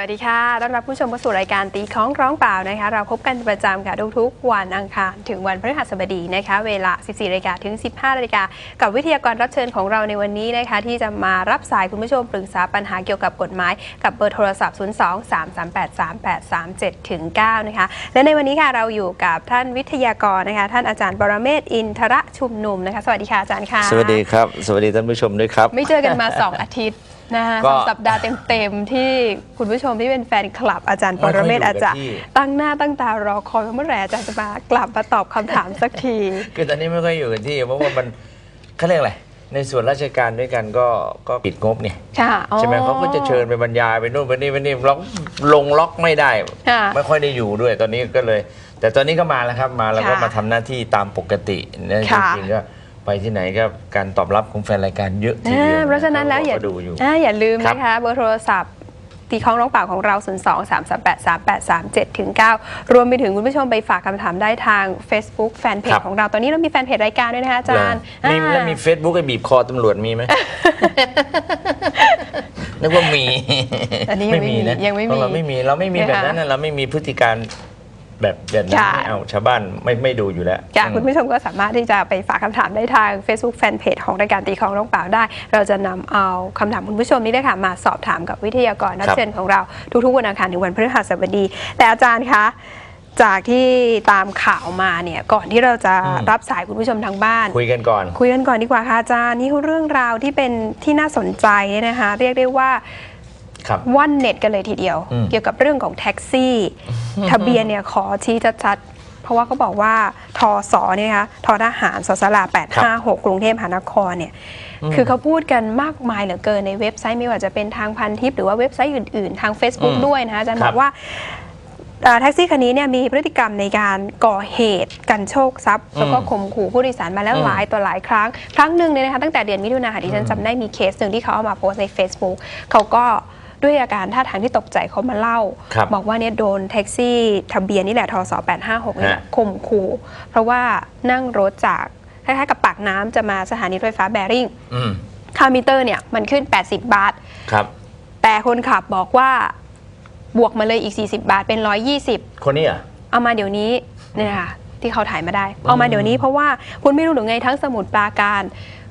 วัสดีค่ะ ต้อนรับผู้ชมเข้าสู่รายการตีคล้องร้องเปล่านะคะ เราพบกันประจำค่ะทุกๆวันอังคารถึงวันพฤหัสบดีนะคะ เวลา 14นาฬิกาถึง 15นาฬิกากับวิทยากรรับเชิญของเราในวันนี้นะคะ ที่จะมารับสายคุณผู้ชมปรึกษาปัญหาเกี่ยวกับกฎหมาย กับเบอร์โทรศัพท์ 02 338 3837ถึง9นะคะ และในวันนี้ค่ะเราอยู่กับท่านวิทยากรนะคะ ท่านอาจารย์ปรเมศวร์อินทรชุมนุมนะคะ สวัสดีค่ะอาจารย์ค่ะ สวัสดีครับ สวัสดีท่านผู้ชมด้วยครับ ไม่เจอกันมา 2 อาทิตย์ นะคะก็ สองสัปดาห์เต็มๆ ที่คุณผู้ชมที่เป็นแฟนคลับอาจารย์ปรเมศวร์ไม่ค่อาอยอยู่กับจารย์ที่ตั้งหน้าตั้งตารอคอยว่าเมื่อไหร่อาจารย์จะมากลับมาตอบคำถามสักที คือตอนนี้ไม่ค่อยอยู่กันที่ เพราะว่ามันเขาเรียกอะไร ในส่วนราชการด้วยกันก็ก็ปิดงบเนี่ยค่ะอ๋อ ใช่ไหมเขาก็จะเชิญไปบรรยายไปนู่นไปนี่ไปนี่ล็อกลงล็อกไม่ได้ ค่ะ ไม่ค่อยได้อยู่ด้วยตอนนี้ก็เลย แต่ตอนนี้ก็มาแล้วครับมาแล้วก็ค่ะมาทำหน้าที่ตามปกตินะจค่ะ ริงๆก็ ไปที่ไหนก็การตอบรับของแฟนรายการเยอะทีอ่าเดียวเพราะฉะนั้นแล้วอย่า ก็ดูอยู่ อ่าอย่าลืมครับ นะคะเบอร์โทรศัพท์ตีของร้องเปล่าของเรา 0 2 3 3 8 3 8 3 7ถึง9รวมไปถึงคุณผู้ชมไปฝากคำถามได้ทาง Facebook แฟนเพจครับ ของเรา ตอนนี้เรามีแฟนเพจรายการด้วยนะคะอาจารย์เหอมีอ่าแล้วมีเฟซบุ๊กไอ้บีบคอตำรวจมีไหม นึกว่ามีอันนี้ยังไม่มีนะยังไม่มีเพราะเราไม่มีเราไม่มีนะคะแบบนั้นนะเราไม่มีพฤติการ แบบแบบนั้นค่ะไม่เอาชาวบ้านไม่ไม่ดูอยู่แล้วค่ะอืมคุณผู้ชมก็สามารถที่จะไปฝากคำถามได้ทาง Facebook Fanpage ของรายการตีของร้องเปล่าได้ เราจะนำเอาคำถามคุณผู้ชมนี้เลยค่ะมาสอบถามกับวิทยากรรับครับเชิญของเราทุกๆวันอังคารถึงวันพฤหัสบดี แต่อาจารย์คะจากที่ตามข่าวมาเนี่ยก่อนที่เราจะรับสายคุณผู้ชมทางบ้าน คุยกันก่อน คุยกันก่อนดีกว่าค่ะอาจารย์นี่คือเรื่องราวที่เป็นที่น่าสนใจเนี่ยนะคะ เรียกได้ว่าครับ ว่อนเน็ตกันเลยทีเดียวอืมเกี่ยวกับเรื่องของแท็กซี่ ทะเบียนเนี่ยขอชี้ชัดๆ เพราะว่าเขาบอกว่าทอสอเนี่ยนะคะทอทหารสสลา856 กรุงเทพมหานครเนี่ยคือเขาพูดกันมากมายเหลือเกินในเว็บไซต์ไม่ว่าจะเป็นทางพันทิปหรือว่าเว็บไซต์อื่นๆ ทาง Facebook อืมด้วยนะคะอาจารย์ครับบอกว่าอ่าแท็กซี่คันนี้เนี่ยมีพฤติกรรมในการก่อเหตุกันโชคทรัพย์แล้วก็ข่มขู่ผู้โดยสารมาแล้วอืมหลายต่อหลายครั้ง ครั้งหนึ่งเนี่ยนะคะตั้งแต่เดือนมิถุนาค่ะที่ฉันจำได้มีเคสหนึ่งที่เขาเอามาโพสต์ใน Facebook เขาก็ ด้วยอาการท่าทางที่ตกใจเขามาเล่าครับบอกว่าเนี่ยโดนแท็กซี่ทะเบียนนี่แหละทศ856นี่แหละฮะ ข่มขู่เพราะว่านั่งรถจากคล้ายๆกับปากน้ำจะมาสถานีรถไฟฟ้าแบริ่งอืมค่ามิเตอร์เนี่ยมันขึ้น 80 บาท ครับ แต่คนขับบอกว่าบวกมาเลยอีก 40 บาทเป็น 120 คนนี้เหรอะ เอามาเดี๋ยวนี้เนี่ยค่ะที่เขาถ่ายมาได้ เอามาเดี๋ยวนี้เพราะว่าคุณไม่รู้หรือไงทั้งสมุดปราการ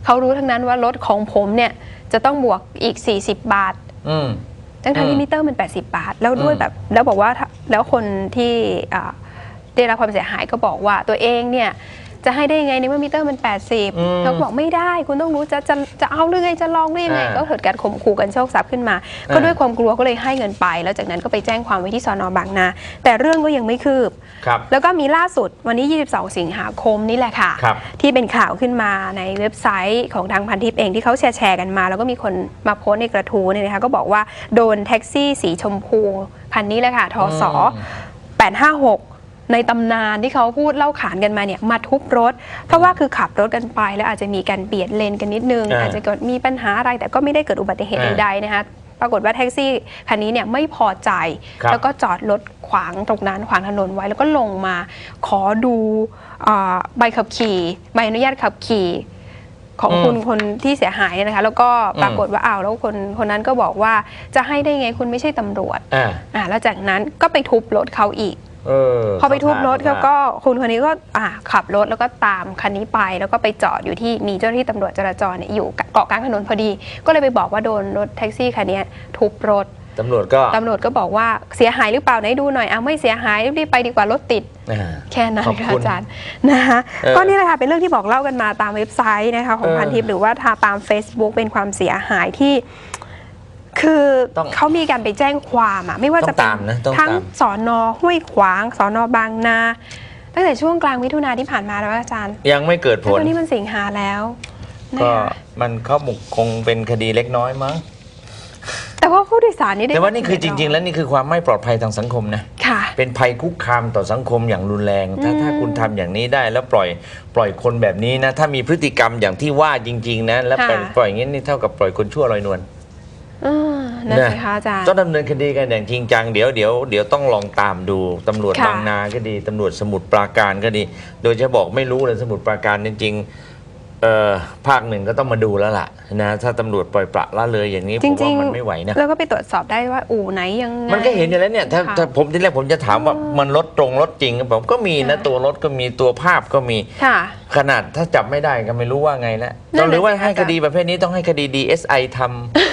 เขารู้ทั้งนั้นว่ารถของผมเนี่ยจะต้องบวกอีก 40 บาท อืม ทั้งทอืมที่มิเตอร์มัน 80 บาท แล้วด้วยอืมแบบแล้วบอกว่าถ้าแล้วคนที่อ่าได้รับความเสียหายก็บอกว่าตัวเองเนี่ย จะให้ได้ยังไงในเมื่อมิเตอร์มัน 80เขาก็บอกไม่ได้คุณต้องรู้จะจะจะเอาหรือไงจะลองได้ยังไงอ่าก็เกิดการข่มขู่กันโชคทรัพย์ขึ้นมาอ่าก็ด้วยความกลัวก็เลยให้เงินไป แล้วจากนั้นก็ไปแจ้งความไว้ที่สอนอบางนา แต่เรื่องก็ยังไม่คืบครับแล้วก็มีล่าสุดวันนี้ 22 สิงหาคมนี่แหละค่ะครับที่เป็นข่าวขึ้นมาในเว็บไซต์ของทางพันทิปเองที่เขาแชร์แชร์กันมา แล้วก็มีคนมาโพสต์ในกระทู้เนี่ยนะคะก็บอกว่าโดนแท็กซี่สีชมพูคันนี้แหละค่ะทศ856 ในตำนานที่เขาพูดเล่าขานกันมาเนี่ยมาทุบรถ เพราะว่าคือขับรถกันไป แล้วอาจจะมีการเบียดเลนกันนิดนึงอ่าอาจจะเกิดมีปัญหาอะไรแต่ก็ไม่ได้เกิดอุบัติเหตุอ่าใดๆนะคะปรากฏว่าแท็กซี่คันนี้เนี่ยไม่พอใจครับแล้วก็จอดรถขวางตรงนั้นขวางถนนไว้ แล้วก็ลงมาขอดูอ่าใบขับขี่ใบอนุญาตขับขี่ของอืมคุณคนที่เสียหายเนี่ยนะคะ แล้วก็ปรากฏว่าอ้าวแล้วคนคนนั้นก็บอกว่าจะให้ได้ไงคุณไม่ใช่ตำรวจอ่าอ่าแล้วจากนั้นก็ไปทุบรถเขาอีก เออพอไปทุบรถข้เขาก็คุณคนนี้ก็อ่าขับรถแล้วก็ตามคันนี้ไป แล้วก็ไปจอดอยู่ที่มีเจ้าหน้าที่ตำรวจจราจรเนี่ยอยู่เกาะกลางถนนพอดี ก็เลยไปบอกว่าโดนรถแท็กซี่คันนี้ทุบรถตำรวจก็ตำรวจก็บอกว่าเสียหายหรือเปล่าไหนดูหน่อยอ้าวไม่เสียหายรีบๆไปดีกว่ารถติดอ่าแค่นั้นขอบค่ะคุณอาจารย์นะคะเออก็นี่แหละค่ะเป็นเรื่องที่บอกเล่ากันมาตามเว็บไซต์นะคะของเออพันทิปหรือว่าทาตาม Facebook เป็นความเสียหายที่ คือต้องเขามีการไปแจ้งความอะไม่ว่าจะต้เป็องตามนะต้องทั้งตามสอนอห้วยขวางสอนอบางนา ตั้งแต่ช่วงกลางมิถุนาที่ผ่านมาแล้วอาจารย์ยังไม่เกิดผแล้วลตอนนี้มันสิงหาแล้วนะก็คะมันเขาหมกคงเป็นคดีเล็กน้อยมั้ง แต่ว่าผู้โดยสารนี่ได้แต่ว่านี่คือจริง ๆ แล้วนี่คือความไม่ปลอดภัยทางสังคมนะ ค่ะ เป็นภัยคุกคามต่อสังคมอย่างรุนแรง ถ้าอืมถ้าคุณทำอย่างนี้ได้แล้วปล่อยปล่อยคนแบบนี้นะ ถ้ามีพฤติกรรมอย่างที่ว่าจริง ๆนะแล้วปล่อยค่ะ ปล่อยอย่างนี้นี่เท่ากับปล่อยคนชั่วลอยนวล อืมนั่นนะ สิคะอาจารย์ ต้องดำเนินคดีกันอย่างจริงจังเดี๋ยวเดี๋ยวเดี๋ยวต้องลองตามดูตำรวจค่ะ บางนาก็ดีตำรวจสมุทรปราการก็ดี โดยจะบอกไม่รู้เลยสมุทรปราการจริงเอ่อภาคหนึ่งก็ต้องมาดูแล้วล่ะนะถ้าตำรวจปล่อยปละละเลยอย่างนี้ผจมริว่างมันไม่ไหวนะแล้วก็ไปตรวจสอบได้ว่าอู่ไหนยังไง มันก็เห็นอยู่แล้วเนี่ยถ้าค่ะถ้าผมที่แรกผมจะถามว่ามันรถตรงรถจริงหรือเปล่าก็มีนะ ค่ะ ตัวรถก็มีตัวภาพก็มีค่ะ ขนาดถ้าจับไม่ได้ก็ไม่รู้ว่าไงแล้วนั่นน่ะหรือว่าสิให้อาคจารย์ดีประเภทนี้ต้องให้คดี DSI ทำ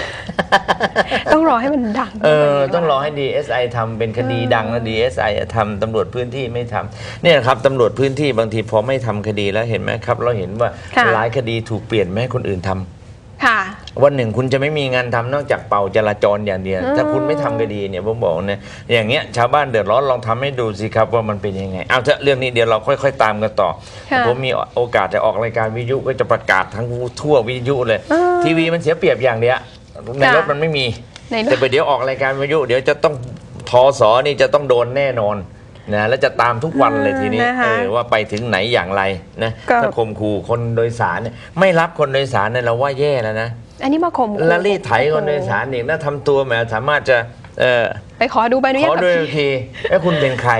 ต้องรอให้มันดังเออขึ้นไปต้องรอให้ DSI ทำเป็นคดีดังแล้ว DSI ทำตำรวจพื้นที่ไม่ทำเนี่ยครับตำรวจพื้นที่บางทีพอไม่ทำคดีแล้วเห็นไหมครับ เราเห็นว่าค่ะหลายคดีถูกเปลี่ยนไม่ให้คนอื่นทำค่ะวันหนึ่งคุณจะไม่มีงานทำนอกจากเป่าจราจรอย่างเดียวอืมถ้าคุณไม่ทำคดีเนี่ยผมบอกเนี่ยอย่างเงี้ยชาวบ้านเดือดร้อนลองทำให้ดูสิครับว่ามันเป็นยังไง เอาเถอะเรื่องนี้เดี๋ยวเราค่อย ๆ ตามกันต่อค่ะผมมีโอกาสจะออกรายการวิทยุก็จะประกาศทั้งทั่ววิทยุเลยอ่าทีวีมันเสียเปรียบอย่างเดียว ในค่ะรถมันไม่มี ในรถ แต่ไปเดี๋ยวออกรายการวิทยุเดี๋ยวจะต้องทอสอนี่จะต้องโดนแน่นอนนะแล้วจะตามทุกวันเลยทีนี้นะคะ เออว่าไปถึงไหนอย่างไรนะก็ถ้าข่มขู่คนโดยสารเนี่ยไม่รับคนโดยสารเนี่ยเราว่าแย่แล้วนะ อันนี้มาข่มขู่แล้วรีดไถคนโดยสารอีกแล้วทำตัวแหมสามารถจะเออไปขอดูใบอนุขญาอตด้วยขับขี่ทีไอ้ยคุณเป็นใคร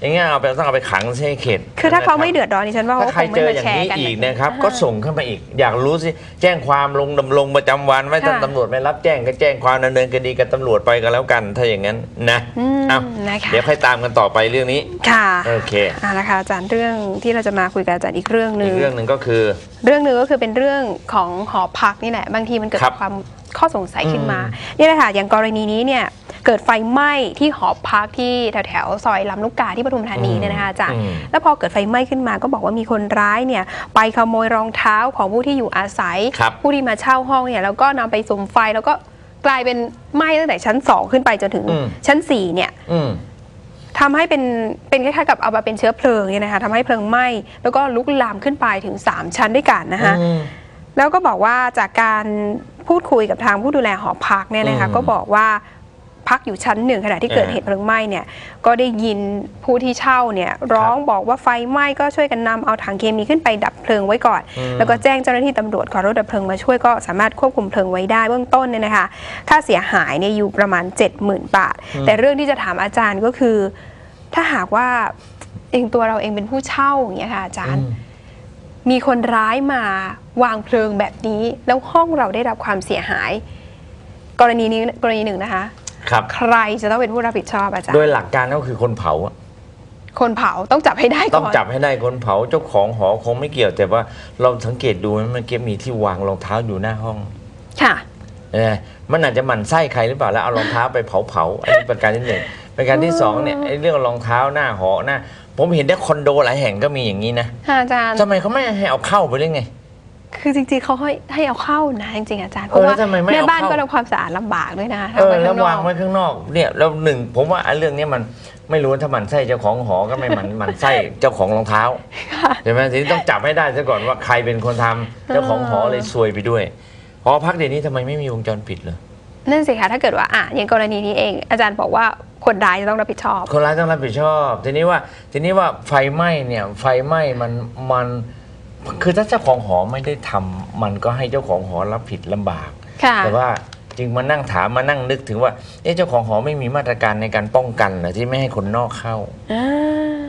อย่างเงี้ยเอาไปต้องเอาไปขังใช่เขตคือถ้าเขาไม่นะรับเดือดร้อนดิฉันว่าถ้าเขาใครคงเจไม่อมาอย่าแชงร์นี้กันอีกแบบนะครับอ่าก็ส่งเข้ามาอีก อยากรู้สิแจ้งความลงดำลงประจำวันไว้ถ้าค่ะตำรวจไม่รับแจ้งก็แจ้งความดำเนินคดีกับตำรวจไปก็แล้วกัน ถ้าอย่างนั้นนะอืมเอานะคะเดี๋ยวค่อยตามกันต่อไปเรื่องนี้ ค่ะโอเค เอาละค่ะอาจารย์เรื่องที่เราจะมาคุยกับอาจารย์อีกเรื่องหอีนึ่กงเรื่องหนึ่งก็คือ เรื่องหนึ่งก็คือเป็นเรื่องของหอพักนี่แหละ บางทีมันเกิดครับความ ข้อสงสัยขึ้นมาอืมนี่แหละค่ะอย่างกรณีนี้เนี่ยเกิดไฟไหม้ที่หอพักที่แถวแถวๆซอยลำลูกกาที่ปทุมธานีเนี่ยนะคะอาจารย์อืมแล้วพอเกิดไฟไหม้ขึ้นมาก็บอกว่ามีคนร้ายเนี่ยไปขโมยรองเท้าของผู้ที่อยู่อาศัยครับผู้ที่มาเช่าห้องเนี่ยแล้วก็นำไปสุมไฟแล้วก็กลายเป็นไหม้ตั้งแต่ชั้น2ขึ้นไปจนถึงอืมชั้น4เนี่ยอืมทำให้เป็นเป็นคล้ายๆกับเอามาเป็นเชื้อเพลิงเนี่ยนะคะทำให้เพลิงไหม้แล้วก็ลุกลามขึ้นไปถึง 3 ชั้นด้วยกันนะคะอืมแล้วก็บอกว่าจากการ พูดคุยกับทางผู้ดูแลหอพักเนี่ยนะคะอืมก็บอกว่าพักอยู่ชั้นหนึ่งขณะที่เกิดอ่าเหตุเพลิงไหม้เนี่ยก็ได้ยินผู้ที่เช่าเนี่ยร้องบอกว่าไฟไหม้ก็ช่วยกันนำเอาถังเคมีขึ้นไปดับเพลิงไว้ก่อน อืม แล้วก็แจ้งเจ้าหน้าที่ตำรวจขอรถดับเพลิงมาช่วยก็สามารถควบคุมเพลิงไว้ได้เบื้องต้นเนี่ยนะคะค่าเสียหายเนี่ยอยู่ประมาณ 70,000 บาท แต่เรื่องที่จะถามอาจารย์ก็คือ ถ้าหากว่าเองตัวเราเองเป็นผู้เช่าอย่างเงี้ยค่ะอาจารย์อืมมีคนร้ายมา วางเพลิงแบบนี้ แล้วห้องเราได้รับความเสียหาย กรณีนี้กรณีหนึ่งนะคะ ครับ ใครจะต้องเป็นผู้รับผิดชอบอาจารโดย์ยหลักการก็คือคนเผาอะคนเผาต้องจับให้ได้ต้องก่อนจับให้ได้คนเผาเจ้าของหอคงไม่เกี่ยว แต่ว่าเราสังเกตดูไหมเมื่อกี้มีที่วางรองเท้าอยู่หน้าห้อง ค่ะ เออมันอาจจะหมั่นไส้ใครหรือเปล่าแล้วเอารองเท้าไปเผาเผาๆอันนี้ประการที่หนึ่งประการที่สองเนี่ยไอ้เรื่องรองเท้าหน้าหอหน้า ผมเห็นได้คอนโดหลายแห่งก็มีอย่างนี้นะค่ะอาจารย์ทำไมเขาไม่ให้เอาเข้าไปได้ไง คือจริงๆเขาให้ให้เอาเข้านะจริงๆอาจารย์เพเออราะว่าแล้วทำไมไม่แม่เอาบ้านเข้า ก็ทำความสะอาดลำบากด้วยนะเออทำไว้แล้วข้างนวาองกไว้ข้างนอกเนี่ยแล้วหนึ่งผมว่าไอ้เรื่องเนี้ยมันไม่รู้ว่าถ้าหมันไส้เจ้าของหอก็ไม่หมันหมันไส้เจ้าของรองเท้าใช่ไหมทีนี้ต้องจับให้ได้ซะก่อนว่าใครเป็นคนทำเจ้าของหอเลยซวยไปด้วยหอพักเดี๋ยวนี้ทำไมไม่มีวงจรปิดเลยนั่นสิคะถ้าเกิดว่าอะอย่างกรณีนี้เอง อาจารย์บอกว่าคนร้ายจะต้องรับผิดชอบ คนร้ายต้องรับผิดชอบ ทีนี้ว่าทีนี้ว่าไฟไหม้เนี่ยไฟไหม้มันมัน คือถ้าเจ้าของหอไม่ได้ทำมันก็ให้เจ้าของหอรับผิดลำบากค่ะแต่ว่าจึงมานั่งถามมานั่งนึกถึงว่าเอ๊ะเจ้าของหอไม่มีมาตรการในการป้องกันเหรอที่ไม่ให้คนนอกเข้าอ่า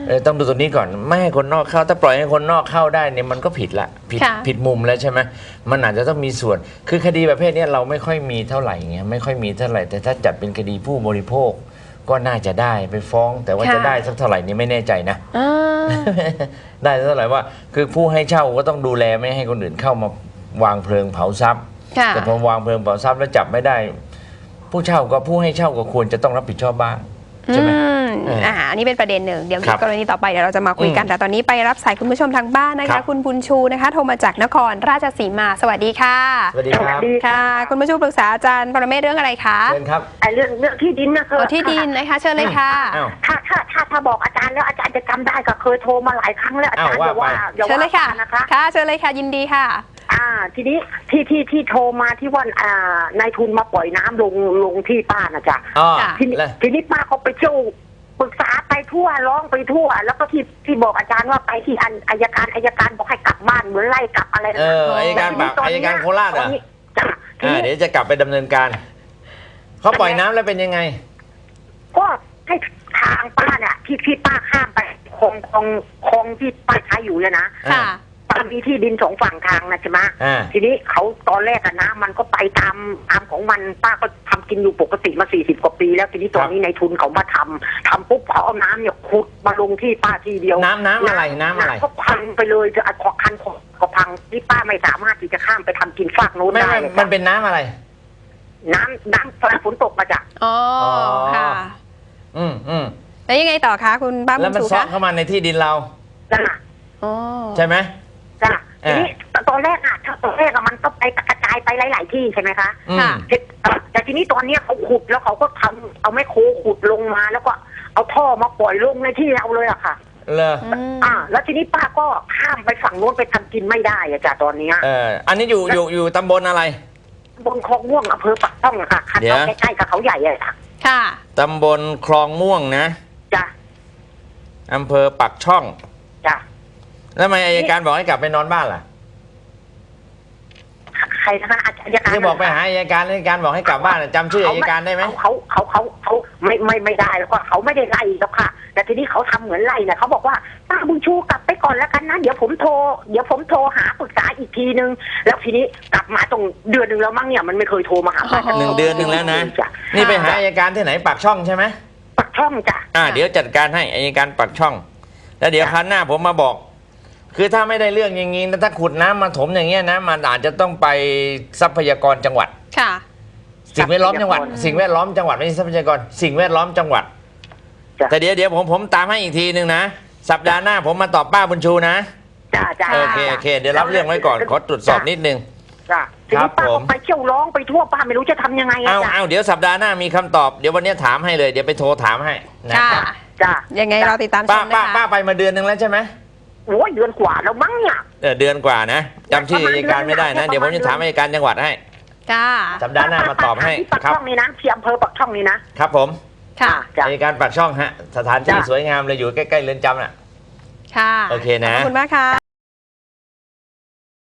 เออต้องดูตัวนี้ก่อนไม่ให้คนนอกเข้า ถ้าปล่อยให้คนนอกเข้าได้เนี่ยมันก็ผิดละผิดค่ะผิดมุมแล้วใช่ไหมมันอาจจะต้องมีส่วน คือคดีประเภทเนี้ยเราไม่ค่อยมีเท่าไหร่เงี้ยไม่ค่อยมีเท่าไหร่แต่ถ้าจัดเป็นคดีผู้บริโภค ก็น่าจะได้ไปฟ้อง แต่ว่าจะได้สักเท่าไหร่นี่ไม่แน่ใจนะ อ่า ได้เท่าไหร่ว่าคือผู้ให้เช่าก็ต้องดูแลไม่ให้คนอื่นเข้ามาวางเพลิงเผาทรัพย์ ค่ะ แต่พอวางเพลิงเผาทรัพย์แล้วจับไม่ได้ ผู้เช่าก็ผู้ให้เช่าก็ควรจะต้องรับผิดชอบบ้างใช่ไหม อืม เอออ่อ่าอันนี้เป็นประเด็นหนึ่งเดี๋ยวครับกรณีต่อไปเดี๋ยวเราจะมาคุยกันอืมแต่ตอนนี้ไปรับสายคุณผู้ชมทางบ้านนะครัคะบคุณบุญชูนะคะโทรมาจากนครราชสีมาสวัสดีค่ะ สวัสดีครับค่ะคุณผู้ชมปรึกษาอาจารย์ปรเมศเรื่องอะไรคะเชิญครับไอ้เรื่องเรื่องที่ดินนะเคตัวยที่ดินนะคะเชิญเลยค่ะอ้าวถ้าถ้าถ้าถ้าบอกอาจารย์แล้วอาจารย์จะจำได้ก็เคยโทรมาหลายครั้งแล้วอาจารย์อ้าวอย่าว่าว่าไปอย่าเชิญเลยว่าค่ะนะคะค่ะเชิญเลยค่ะยินดีค่ะอ่าทีนี้ที่ที่ที่โทรมาที่ว่าอ่านายทุนมาปล่อยน้ำลงลงที่ป้านะจ๊ะอ๋อค่ะทีนี้แล้วทีนี้ป้าก็ไปเที่ยว ปรึกษาไปทั่วร้องไปทั่ว แล้วก็ที่ที่บอกอาจารย์ว่าไปที่อันอายการอายการบอกให้กลับบ้านเหมือนไล่กลับอะไรนะเอออายการปราบแล้วอายทีนี้การโคราชตเหรอนอะนี้จ้ะทีอ่านี้เดี๋ยวจะกลับไปดำเนินการเขาปล่อยน้ำแล้วเป็นยังไง ก็ให้ทางป้าเนี่ยที่ที่ป้าข้ามไปคลองคลองคลองที่ป้าใช้อยู่เนี่ยนะค่ะ กป้ามีที่ดินสองฝั่งทางนะใช่ไหมอ่า ทีนี้เขาตอนแรกอะนะ มันก็ไปตามตามของมันป้าก็ทำกินอยู่ปกติมาสี่สิบกว่าปี แล้วทีนี้ตอนนี้ในทุนเขามาทำทำปุ๊บเขาเอาน้ำเนี่ยขุดมาลงที่ป้าทีเดียวน้ำน้ำอะไรน้ำอะไร ก็พังไปเลยจะอัดขอคันขอก็พังที่ป้าไม่สามารถที่จะข้ามไปทำกินฝากโน้นไม่ได้ไม่อะมันเป็นน้ำอะไร น้ำน้ำฝนฝนตกมาจาก อ๋อออค่ะ อืมอืมแล้วยังไงต่อคะคุณป้าแล้บุวญมันชูซ้อคะเข้ามาในที่ดินเรา นั่นน่ะ อ๋อ ใช่ไหมจ้ะเอ ทีอนี้ตอนแรกอะถ้าตอนแรกอะมันก็ไปกระจายไปหลาย ๆ ที่ใช่ไหมคะอืม ค่ะเอ่อแต่ทีนี้ตอนเนี้ยเขาขุดแล้วเขาก็ทำเอาไม้โคขุดลงมาแล้วก็เอาท่อมาปล่อยลงในที่เราเลยอะค่ะ เลออืมอ่า แล้วทีนี้ป้าก็ข้ามไปฝั่งโน้นไปทำกินไม่ได้อะจ้ะตอนเนี้ยเอออันนี้อยู่อยู่อยู่ตำบลอะไร บนคลองม่วงอำเภอปักช่องอะค่ะคันเดี๋ยว ใกล้ๆกับเขาใหญ่อะค่ะค่ะ ตำบลคลองม่วงนะจ้ะอำเภอปักช่องจ้ะ แล้วทำไมอายการบอกให้กลับไปนอนบ้านล่ะใครนะคะอาจารย์การที่บอกไปหาอายการอายการบอกให้กลับบ้านน่ะจำชื่ออายการได้ไหมเขาเขาเขาเขาไม่ไม่ไม่ได้แล้วก็เขาไม่ได้ไล่แล้วค่ะ แต่ทีนี้เขาทำเหมือนไล่นะเขาบอกว่าป้าบุญชูกลับไปก่อนแล้วกันนะเดี๋ยวผมโทรเดี๋ยวผมโทรหาปรึกษาอีกทีนึง แล้วทีนี้กลับมาตรงเดือนหนึ่งแล้วมั้งเนี่ยมันไม่เคยโทรมาหาป้าอ๋อหนึ่งเดือนหนึ่งแล้วนะ จ้ะนี่ไปหาอายการที่ไหนปักช่องใช่ไหมปักช่องจ้ะ อ่า เดี๋ยวจัดการให้อายการปักช่อง แล้วเดี๋ยวครั้งหน้าผมมาบอก คือถ้าไม่ได้เรื่องอย่างนี้นะถ้าขุดน้ำมาถมอย่างเงี้ยนะมันอาจจะต้องไปทรัพยากรจังหวัด ค่ะ สิ่งแวดล้อมจังหวัด สิ่งแวดล้อมจังหวัดไม่ใช่ทรัพยากร สิ่งแวดล้อมจังหวัด จ้ะ แต่เดี๋ยวเดี๋ยวผมผมตามให้อีกทีหนึ่งนะ สัปดาห์หน้าผมมาตอบป้าบุญชูนะ จ้ะจ้ะโอเคโอเค เดี๋ยวรับเรื่องไว้ก่อนขอตรวจสอบนิดนึง จ้ะทีครันี้บป้าผก็ม ไปเที่ยวร้องไปทั่วป้าไม่รู้จะทำยังไงอะเอาจ้ะเอาเดี๋ยวสัปดาห์หน้ามีคำตอบ เดี๋ยววันนี้ถามให้เลย เดี๋ยวไปโทรถามให้นะค่ะ ครับ จ้ะยังไงเราติดตามชป้ามนะป้าคะ ป้าไปมาเดือนหนึ่งแล้วใช่ไหม โอ้ยเดือนกว่าแล้วมั้งเนี่ย เออเดือนกว่านะจำชื่อประมาณอัยการไม่ได้นะ เดือนเดี๋ยวผมจะถามอัยการจังหวัดให้ ค่ะ สัปดาห์หน้ามาตอบให้ที่ปักครับ ช่องนี่นะที่อำเภอปักช่องนี่นะครับผมค่ะ จ้ะ อัยการปากช่องฮะ สถานที่จ้ะ สวยงามเลยอยู่ใกล้ๆเรือนจำน่ะ ค่ะโอเคนะ ขอบคุณมากค่ะ